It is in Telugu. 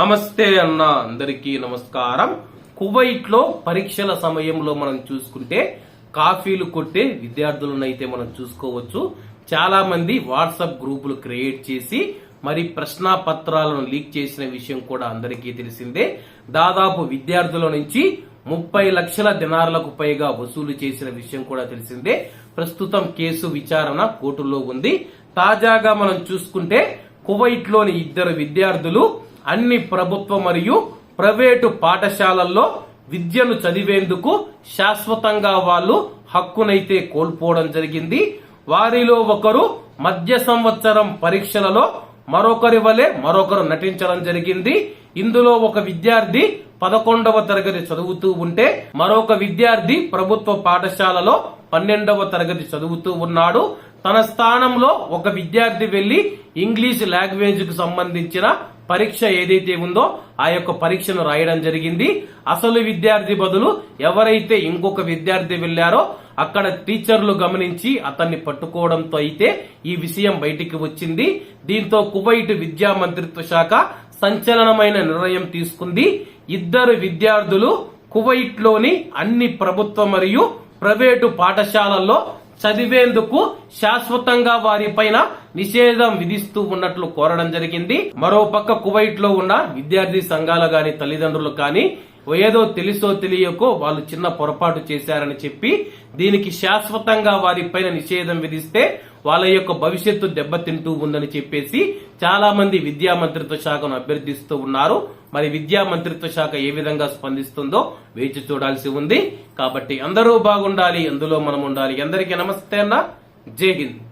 నమస్తే అన్న అందరికీ నమస్కారం. కువైట్లో పరీక్షల సమయంలో మనం చూసుకుంటే కాఫీలు కొట్టే విద్యార్థులను అయితే మనం చూసుకోవచ్చు. చాలా మంది వాట్సాప్ గ్రూపులు క్రియేట్ చేసి మరి ప్రశ్న పత్రాలను లీక్ చేసిన విషయం కూడా అందరికీ తెలిసిందే. దాదాపు విద్యార్థుల నుంచి ముప్పై లక్షల దినారులకు పైగా వసూలు చేసిన విషయం కూడా తెలిసిందే. ప్రస్తుతం కేసు విచారణ కోర్టులో ఉంది. తాజాగా మనం చూసుకుంటే కువైట్లోని ఇద్దరు విద్యార్థులు అన్ని ప్రభుత్వ మరియు ప్రైవేటు పాఠశాలల్లో విద్యను చదివేందుకు శాశ్వతంగా వాళ్ళు హక్కునైతే కోల్పోవడం జరిగింది. వారిలో ఒకరు మధ్య సంవత్సరం పరీక్షలలో మరొకరి వలె మరొకరు నటించడం జరిగింది. ఇందులో ఒక విద్యార్థి పదకొండవ తరగతి చదువుతూ ఉంటే మరొక విద్యార్థి ప్రభుత్వ పాఠశాలలో పన్నెండవ తరగతి చదువుతూ ఉన్నాడు. తన స్థానంలో ఒక విద్యార్థి వెళ్ళి ఇంగ్లీష్ లాంగ్వేజ్కు సంబంధించిన పరీక్ష ఏదైతే ఉందో ఆ యొక్క పరీక్షను రాయడం జరిగింది. అసలు విద్యార్థి బదులు ఎవరైతే ఇంకొక విద్యార్థి వెళ్ళారో అక్కడ టీచర్లు గమనించి అతన్ని పట్టుకోవడంతో అయితే ఈ విషయం బయటికి వచ్చింది. దీంతో కువైట్ విద్యా మంత్రిత్వ శాఖ సంచలనమైన నిర్ణయం తీసుకుంది. ఇద్దరు విద్యార్థులు కువైట్లోని అన్ని ప్రభుత్వ మరియు ప్రైవేటు పాఠశాలల్లో చదివేందుకు శాశ్వతంగా వారిపైన నిషేధం విధిస్తూ ఉన్నట్లు కోరడం జరిగింది. మరో పక్క కువైట్లో ఉన్న విద్యార్థి సంఘాలు గాని తల్లిదండ్రులు కానీ ఏదో తెలుసో తెలియకో వాళ్ళు చిన్న పొరపాటు చేశారని చెప్పి దీనికి శాశ్వతంగా వారిపైన నిషేధం విధిస్తే వాళ్ళ యొక్క భవిష్యత్తు దెబ్బతింటూ ఉందని చెప్పేసి చాలా మంది విద్యా మంత్రిత్వ శాఖను అభ్యర్థిస్తూ ఉన్నారు. మరి విద్యా మంత్రిత్వ శాఖ ఏ విధంగా స్పందిస్తుందో వేచి చూడాల్సి ఉంది. కాబట్టి అందరూ బాగుండాలి అందులో మనం ఉండాలి. అందరికీ నమస్తే అన్న. జై హింద్.